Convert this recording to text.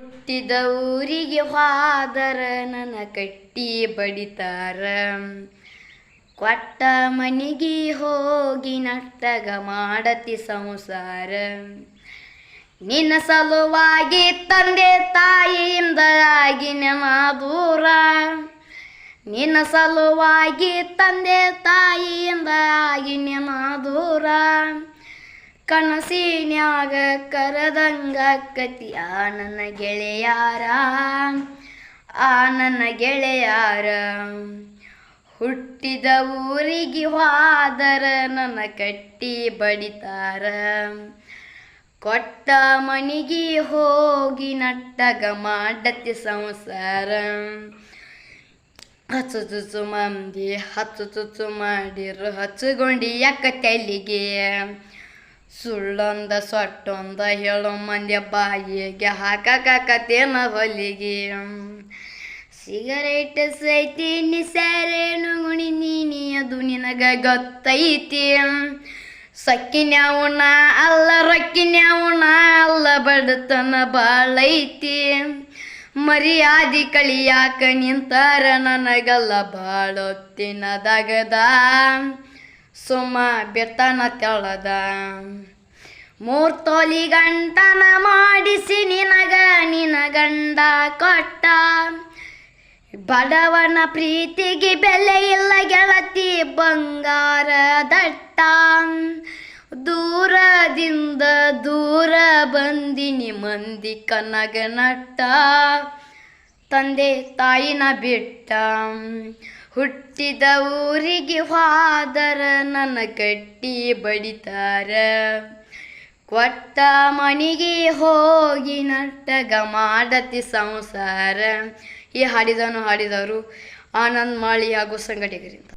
ಹುಟ್ಟಿದ ಊರಿಗೆ ಹಾದರ ನನ್ನ ಕಟ್ಟಿ ಬಡಿತಾರ. ಕೊಟ್ಟ ಮನಿಗೆ ಹೋಗಿ ನಟ್ಟಗ ಮಾಡತಿ ಸಂಸಾರ. ನಿನ್ನ ಸಲುವಾಗಿ ತಂದೆ ತಾಯಿಯಿಂದ ಆಗಿ ನೆನ ದೂರ. ನಿನ್ನ ಸಲುವಾಗಿ ತಂದೆ ತಾಯಿಯಿಂದ ಆಗಿ ನೆನ ದೂರ ಕನಸಿನ್ಯಾಗ ಕರದಂಗ ಕತಿಯ ನನ್ನ ಗೆಳೆಯಾರ? ಆ ನನ್ನ ಗೆಳೆಯಾರ, ಹುಟ್ಟಿದ ಊರಿಗೆ ಹೋದರ ನನ್ನ ಕಟ್ಟಿ ಬಡಿತಾರ. ಕೊಟ್ಟ ಮನಿಗೆ ಹೋಗಿ ನಟ್ಟಗ ಮಾಡತಿ ಸಂಸಾರ. ಹಚ್ಚು ಚುಚ್ಚು ಮಂದಿ, ಹಚ್ಚು ಚುಚ್ಚು ಮಾಡಿರು ಹಚ್ಚುಗೊಂಡಿ ಯಾಕ ತೆಲಿಗೆ. ಸುಳ್ಳೊಂದ ಸೊಟ್ಟೊಂದ ಹೇಳೋ ಮಂದ್ಯ ಬಾಯಿಗೆ ಹಾಕಕತ್ತೇನ ಹೊಲಿಗೆ. ಸಿಗರೇಟ್ ಸೈತಿ ನಿಸಾರೇನು ಗುಣಿ ನೀನಿ ಅದು ನಿನಗ ಗೊತ್ತೈತಿ. ಸಕ್ಕಿನ್ಯಾವುಣ ಅಲ್ಲ ರೊಕ್ಕಿನ್ಯಾವುಣ ಅಲ್ಲ, ಬಡತನ ಬಾಳೈತಿ. ಮರ್ಯಾದಿ ಕಳಿಯಾಕ ನಿಂತಾರ ನನಗಲ್ಲ ಬಾಳೊತ್ತಿನದಾಗದ. ಸುಮ್ಮ ಬೆತ್ತನ ತೆಳದ. ಮೂರ್ ತೊಲಿ ಗಂಟನ ಮಾಡಿಸಿ ನಿನಗ, ನಿನ ಗಂಡ ಕೊಟ್ಟ. ಬಡವನ ಪ್ರೀತಿಗೆ ಬೆಲೆ ಇಲ್ಲ, ಗೆಳತಿ ಬಂಗಾರ ದಟ್ಟ. ದೂರದಿಂದ ದೂರ ಬಂದಿನಿ, ಮಂದಿ ಕನಗ ನಟ್ಟ. ತಂದೆ ತಾಯಿನ ಬಿಟ್ಟ. ಹುಟ್ಟಿದ ಊರಿಗೆ ಹಾದರ ನನ್ನ ಕಟ್ಟಿ ಬಡಿತಾರ. ಕೊಟ್ಟ ಮನೆಗೆ ಹೋಗಿ ನಟ್ಟಗ ಮಾಡತಿ ಸಂಸಾರ. ಈ ಹಾಡಿದನು ಹಾಡಿದವರು ಆನಂದ್ ಮಾಳಿ ಹಾಗೂ ಸಂಘಟಕರಿಂದ